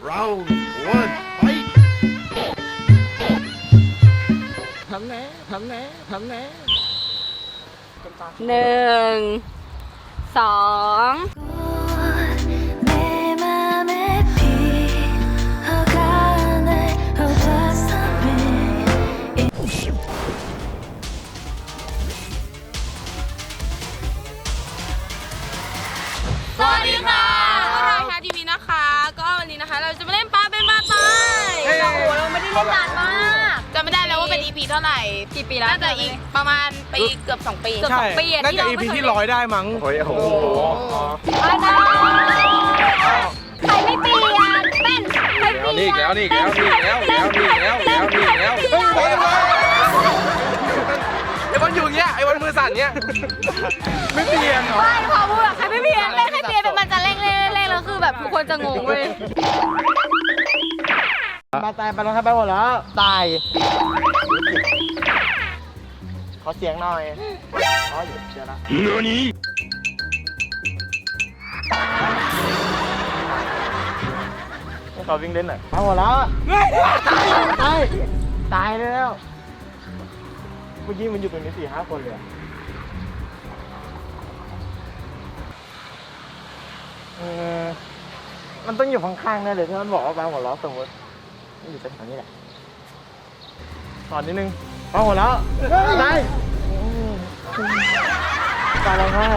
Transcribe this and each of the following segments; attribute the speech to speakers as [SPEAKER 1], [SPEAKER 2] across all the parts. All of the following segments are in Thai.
[SPEAKER 1] Round one, fight!
[SPEAKER 2] ทำแน่ทำแน่ทำแน่
[SPEAKER 3] หนึ่งสองาเป็น EP เท่าไหร่กี่ปีแล้วน่าจะอีกประมาณปีเกือบ2ปีเกือบสองปีอะ
[SPEAKER 1] น่า
[SPEAKER 3] ที่
[SPEAKER 1] จะ
[SPEAKER 3] เรา
[SPEAKER 1] EP
[SPEAKER 3] ไม่เคย
[SPEAKER 1] ที่
[SPEAKER 3] เล่น
[SPEAKER 1] ร้อยได้มั้ง
[SPEAKER 4] โอ้ยโอ้โห
[SPEAKER 3] อาดาใครไม่เปลี่ยนเป็นใครเป
[SPEAKER 4] แล้ว
[SPEAKER 3] ลี่
[SPEAKER 4] นี่
[SPEAKER 3] ยน
[SPEAKER 4] แล้วนี่แล้วนี่แล้วแล้วนี่แล้วแล้วนี่แล้ว
[SPEAKER 1] ไอ้บอลอยู่เงี้ยไอ้บอลมือสั่นเงี้ยไม่เปลี่ยนเหรอ
[SPEAKER 3] ไม่พอพูดอะใครไม่เปลี่ยนเล่นใครเปลี่ยนเป็นมันจะเล่งเล่งเล่งแล้วคือแบบทุกคนจะงงเว้ย
[SPEAKER 5] มาตายไปแล้วครับไปหมดแล้ว ตาย ขอเสียงหน่อยอ๋ออยู่เจอแล้วให้ขอวิ่งเล่นหน่อยไปหมดแล้วตาย ตายแล้ว เมื่อกี้มันอยู่ตรงนี้สี่ห้าคนเลยอะเออมันต้องอยู่ข้างๆแน่เลยที่มันบอกว่าปลาหัวล้อสมมติมัน อยู่แถวๆนี้แหละสอนนิดนึงปลาหัวล้อได้ปลาร้องไห้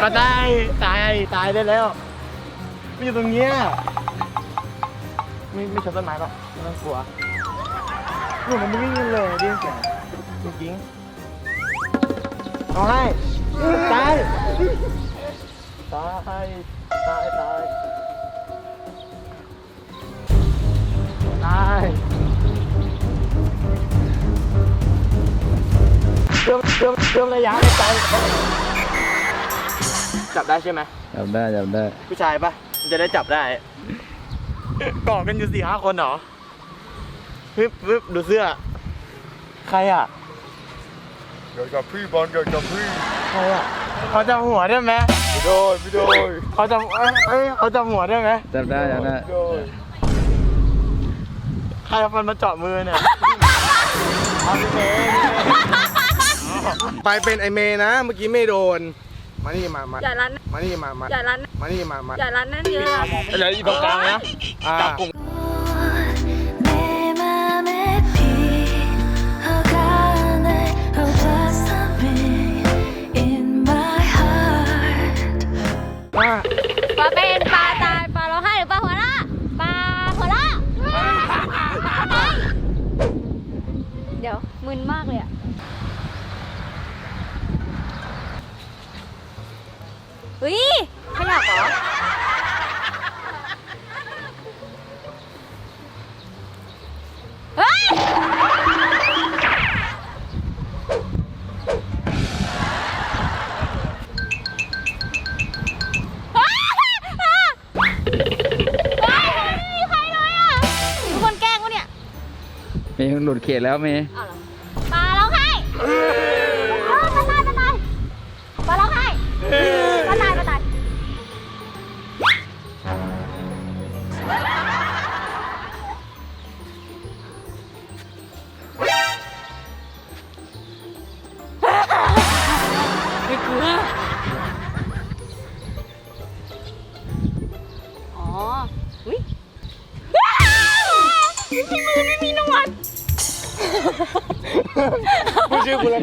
[SPEAKER 5] ปลาได้ตายตายได้แล้วไมันอยู่ตรงเนี้ยไม่ไม่ชนต้นไม้หรอกไม่ต้องกลัวหนูมันไม่วิ่งเลยดิเสียงจริงๆร้องไห้ตายตาย ตายตายตายเริ่มเริ่มเริ่มระยะในใจจับได้ใช่ไหม
[SPEAKER 4] จับได้จับได้
[SPEAKER 5] ผู้ชายปะมันจะได้จับได้เกาะกันอยู่สี่ห้าคนเหรอปึ๊บปึ๊บดูเสื้อ ใครอะ
[SPEAKER 4] เดี๋ยวกับพี่บอลเดี๋ยวกับพี่
[SPEAKER 5] ใครอะเขาจับหัวได้ไหม
[SPEAKER 4] ไม่โดนไม่โดน
[SPEAKER 5] เขาจับเอ้ยเอ้ยเขาจับหัวได้ไหม
[SPEAKER 4] จับได้จับได้
[SPEAKER 5] โดนใครเอาฟันมาเจาะมือเนี่ยเอาพี่เมย์
[SPEAKER 1] ไปเป็นไอเมย์นะ เมื่อกี้ไม่โดน มานี่มามา
[SPEAKER 3] อย่ารัน
[SPEAKER 1] มานี่มามา
[SPEAKER 3] อย่ารัน
[SPEAKER 1] มานี่มามา
[SPEAKER 3] อย่ารันนั่นเยอะอะ
[SPEAKER 4] เหลืออยู่ตรงกลางนะ
[SPEAKER 1] อ่า
[SPEAKER 6] 내
[SPEAKER 3] ดี๋ยวมึนมากเลยอะเฮ้ยขยับเหรอ
[SPEAKER 4] หลุดเขตแล้วเมย์
[SPEAKER 3] อ้า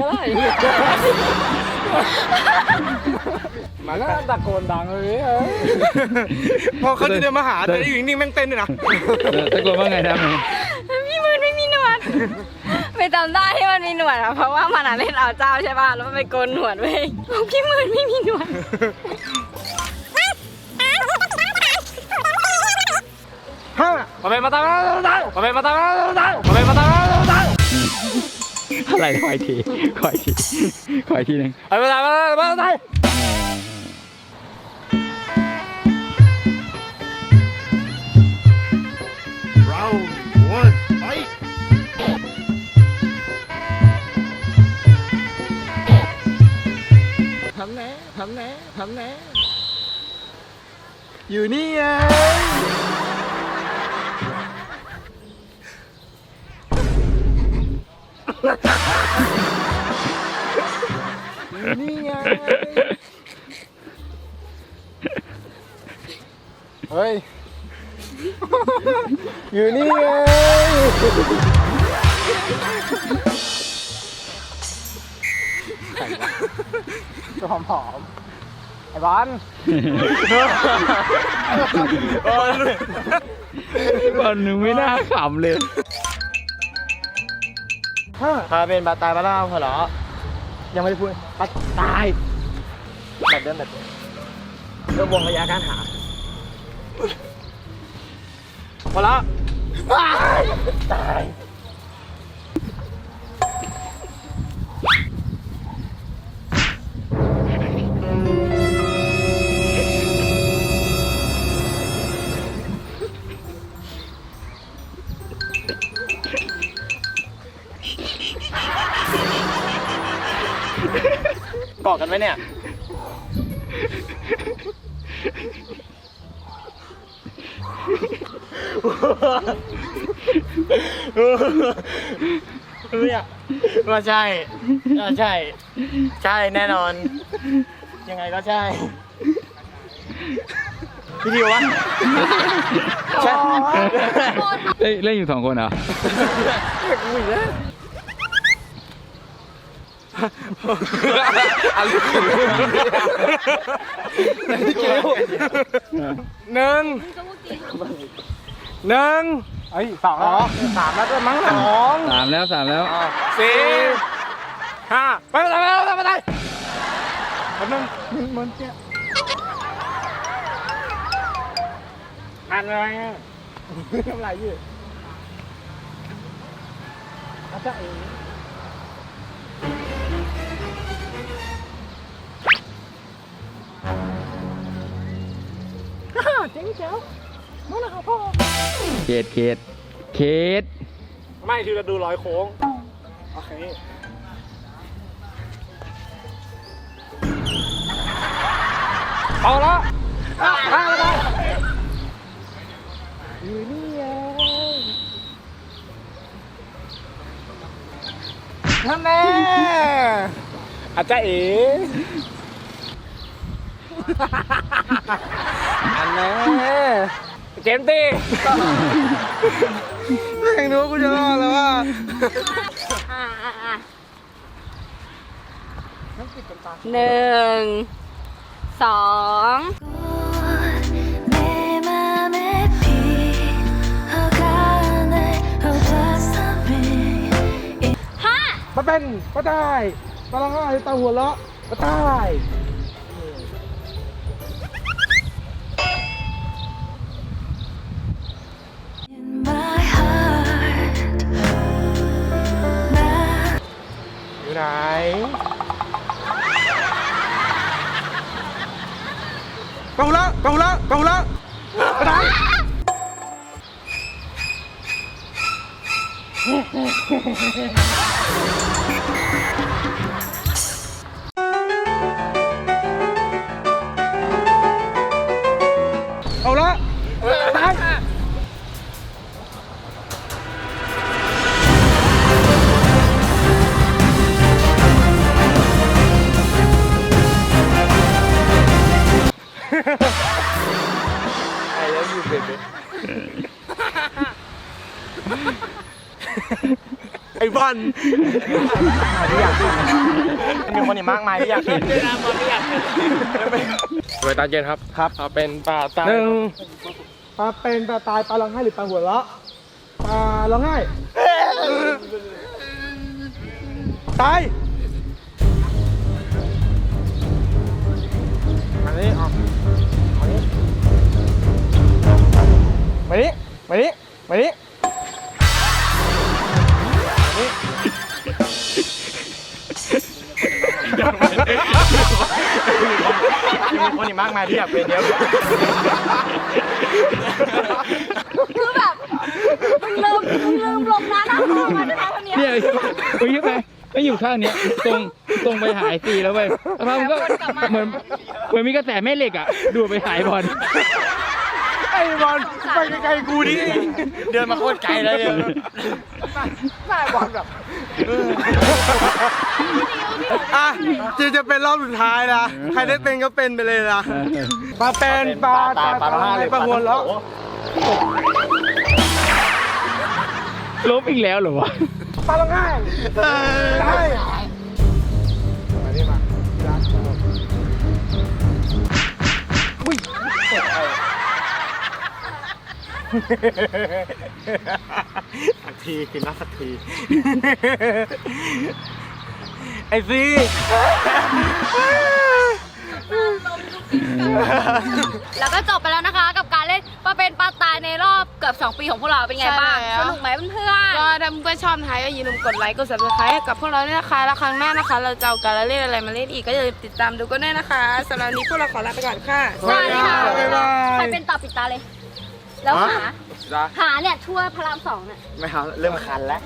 [SPEAKER 3] ก็ได้
[SPEAKER 1] มาแล้ว
[SPEAKER 5] ตะโกนดังเลย
[SPEAKER 1] พอเขาจะเดินมาหาแต่อยู่นิ่งๆแม่งเต้นด้วยนะ
[SPEAKER 4] เออตะโกนว่าไงนะเมย์
[SPEAKER 3] พี่มือไม่มีหนวดไม่จำได้ที่มันมีหนวดอะเพราะว่ามันอะเล่นเอาเจ้าใช่ป่ะแล้วมันไปโกนหนวดเว้ยพี่มือไม่มีหนวด
[SPEAKER 5] ห้า
[SPEAKER 4] มาเป็นมาตามมาตามมาเป็นมาตามมาตามมาเป็นมาตามมาตาม อะไรคอยทีคอยทีคอยทีหนึ่งมาเป็นมาตามาตาม
[SPEAKER 1] Round one, fight!
[SPEAKER 2] ทำแน่ทำแน่ทำแน่
[SPEAKER 1] อยู่นี่ไง อยู่ นี่ไง เฮ้ย อยู่นี่ไง ตัวหอมๆ ไอ้บอล
[SPEAKER 4] บอลหนูไม่น่าขำเลย
[SPEAKER 5] พาเป็นบาตายบาล่าพอเหรอ ยังไม่ได้พูดบาตายแบบเดิมแบบเดิมเริ่มวงระยะการหาพอแล้วตาย มเนี่ย เนี่ยว่าใช่ว่าใช่ ใช่แน่นอน ยังไงก็ใช่ พี่ดิววะใช่
[SPEAKER 4] เอ้ยเล่นอยู่สองคนเหรอ
[SPEAKER 1] หนึ่งหนึ่งไอ้ยสองแล้วสามแล้วก็มั้งสอง
[SPEAKER 4] สามแล้วสามแล้ว
[SPEAKER 1] สี่ห้าไปไปไปไปไปไปแป๊บนึงมันมันเจ๊ยอ่านอะไรอะทำไรอยู่อาจารย์ เองเจ๋งเจ๋วมาแล้วครับพ่อ
[SPEAKER 4] เขตเขตเขต
[SPEAKER 1] ไม่คือจะดูรอยโค้งโอเคเอาละอะอะได้อยู่นี่ไงนั่นแน่อาจารย์เอ๋อัน น่เจมตี้แม่งรู้กูจะรอดแล้วว่า
[SPEAKER 3] หนึ่งสองมา
[SPEAKER 1] เป็นมาได้ตาได้ตาหัวเลาะมาได้าหัวเราะปา ไอ้บอล
[SPEAKER 5] มีคนอีกมากมายที่อยากเห็น
[SPEAKER 1] เวตาเย็นครับครับปลาเป็นปลาตายหนึ่งปลาเป็นปลาตายปลาร้องไห้หรือปลาหัวเราะปลาร้องไห้ตาย มานี่มานี่มานี่มี
[SPEAKER 5] คนอีกมากมายที่อยากเป็นเดี๋ยว
[SPEAKER 3] คือแบบมึงลืมมึงลืมลงน้ำน้ำลงมาด้วยนะคนเนี้ย
[SPEAKER 4] เนี่ยมึงคิดไปก็อยู่ข้างเนี้ยตรงตรงไปหายตีแล้วเว้ยแล้วมันก็เหมือนเหมือนมีกระแสแม่เหล็กอะ ดูดไปหายบอล
[SPEAKER 5] ไอ้ บอลไปไกลๆกูดิเดินมาโคตรไกลเลยเนี่ยได้บอลแบบอะจีจะเป็นรอบสุดท้ายนะ ใครได้เป็นก็เป็นไปเลยนะปลาเป็นปลาตายปลาห้าเลยปลาหัวแล้ว
[SPEAKER 4] ลบอีกแล้วเหรอวะ
[SPEAKER 5] ปลาละง่ายใช่ สักทีกินนะสักที ไอ้ซี
[SPEAKER 3] แล้วก็จบไปแล้วนะคะ กับการเล่นปลาเป็นปลาตายในรอบเกือบ 2 ปีของพวกเราเป็นไงบ้าง
[SPEAKER 7] ใช่แล้ว
[SPEAKER 3] สนุกไหมเพื่อน
[SPEAKER 7] ก็ถ้าเพื่อนๆชอบนะคะก็อย่าลืมกดไลค์กด subscribe ให้กับพวกเราด้วยนะคะแล้วครั้งหน้านะคะ เราจะเอาการละเล่นอะไรมาเล่นอีกก็อย่าลืมติดตามดูกันด้วยนะคะสำหรับวันนี้พวกเราขอลาไปก่อนค่ะ
[SPEAKER 3] ๆสวัสดีค่ะ
[SPEAKER 5] บ๊ายบาย
[SPEAKER 3] ใครเป็นต่อปิดตาเลย แล้วหา หาเนี่ยทั่วพระรามสองเนี่ย
[SPEAKER 5] ไม่เอาเริ่มคันแล้ว